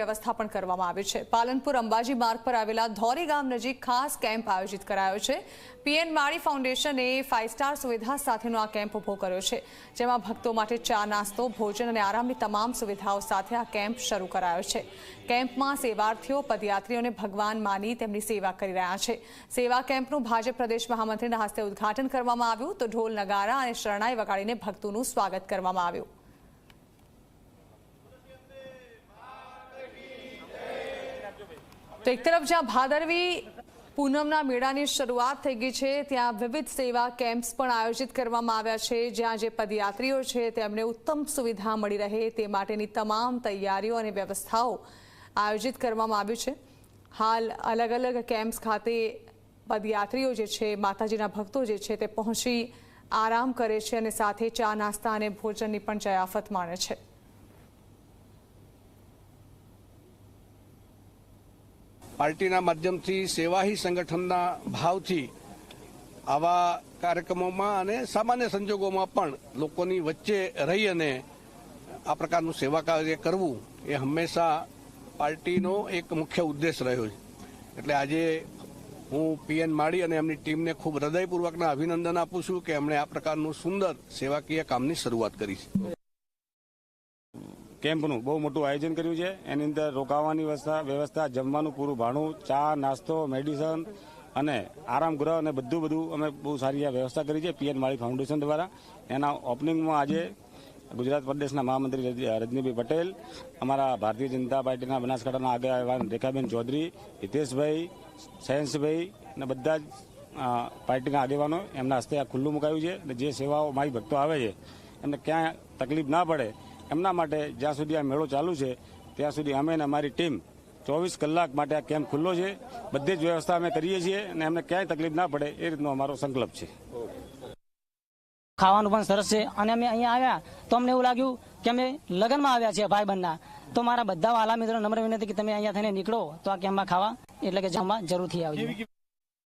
વ્યવસ્થા પણ કરવામાં આવી છે. પાલનપુર અંબાજી માર્ગ પર આવેલા ધોરી ગામ નજીક ખાસ કેમ્પ આયોજિત કરાયો છે. પીએન માળી ફાઉન્ડેશને ફાઇવ સ્ટાર સુવિધા સાથેનો આ કેમ્પ ઊભો કર્યો છે. જેમાં ભક્તો માટે ચા, નાસ્તો, ભોજન અને આરામની તમામ સુવિધાઓ સાથે આ કેમ્પ શરૂ કરાયો છે. કેમ્પમાં સેવાર્થીઓ, પદયાત્રીઓને ભગવાન માની તેમની સેવા કરી રહ્યા છે. સેવા કેમ્પનું ભાજપ પ્રદેશ મહામંત્રીના હસ્તે ઉદ્ઘાટન કરવામાં આવ્યું. તો ઢોલ, નગારા અને શરણાઈ વગાડીને ભક્તોનું સ્વાગત કરવામાં આવ્યું. તો એક તરફ જ્યાં ભાદરવી પૂનમના મેળાની શરૂઆત થઈ ગઈ છે, ત્યાં વિવિધ સેવા કેમ્પ્સ પણ આયોજિત કરવામાં આવ્યા છે. જ્યાં જે પદયાત્રીઓ છે, તેમને ઉત્તમ સુવિધા મળી રહે તે માટેની તમામ તૈયારીઓ અને વ્યવસ્થાઓ આયોજિત કરવામાં આવી છે. હાલ અલગ અલગ કેમ્પ્સ ખાતે પદયાત્રીઓ જે છે, માતાજીના ભક્તો જે છે, તે પહોંચી આરામ કરે છે અને સાથે ચા નાસ્તા અને ભોજનની પણ જયાફત માણે છે. પાર્ટીના માધ્યમથી સેવાહી સંગઠનના ભાવથી આવા કાર્યક્રમોમાં અને સામાન્ય સંજોગોમાં પણ લોકોની વચ્ચે રહી અને આ પ્રકારનું સેવા કાર્ય કરવું એ હંમેશા પાર્ટીનો એક મુખ્ય ઉદ્દેશ રહ્યો છે. એટલે આજે હું પીએન માળી અને એમની ટીમને ખૂબ હૃદયપૂર્વકના અભિનંદન આપું છું કે એમણે આ પ્રકારનું સુંદર સેવાકીય કામની શરૂઆત કરી છે. કેમ્પનું બહુ મોટું આયોજન કર્યું છે. એની અંદર રોકાવાની વ્યવસ્થા જમવાનું, પૂરું ભાણું, ચા, નાસ્તો, મેડિસન અને આરામ ગૃહ અને બધું બધું અમે બહુ સારી વ્યવસ્થા કરી છે પીએન માળી ફાઉન્ડેશન દ્વારા. એના ઓપનિંગમાં આજે ગુજરાત પ્રદેશના મહામંત્રી રજનીભાઈ પટેલ, અમારા ભારતીય જનતા પાર્ટીના બનાસકાંઠાના આગેવાન રેખાબેન ચૌધરી, હિતેશભાઈ સયંશભાઈ અને બધા જ પાર્ટીના આગેવાનો એમના હસ્તે આ ખુલ્લું મુકાયું છે. અને જે સેવાઓ મારી ભક્તો આવે છે, એમને ક્યાંય તકલીફ ના પડે એમના માટે જ્યાં સુધી આ મેળો ચાલુ છે, ત્યાં સુધી અમે અને અમારી ટીમ ચોવીસ કલાક માટે આ કેમ્પ ખુલ્લો છે. બધી જ વ્યવસ્થા અમે કરીએ છીએ અને એમને ક્યાંય તકલીફ ના પડે એ રીતનો અમારો સંકલ્પ છે. ખાવાનું પણ સરસ છે અને અમે અહીંયા આવ્યા તો અમને એવું લાગ્યું કે અમે લગ્નમાં આવ્યા છીએ ભાઈ બંધના તો મારા બધા વાલા મિત્રો નમ્ર વિનંતી કે તમે અહીંયા થઈને નીકળો તો આ કેમ્પમાં ખાવા, એટલે કે જમવા જરૂરથી આવજો.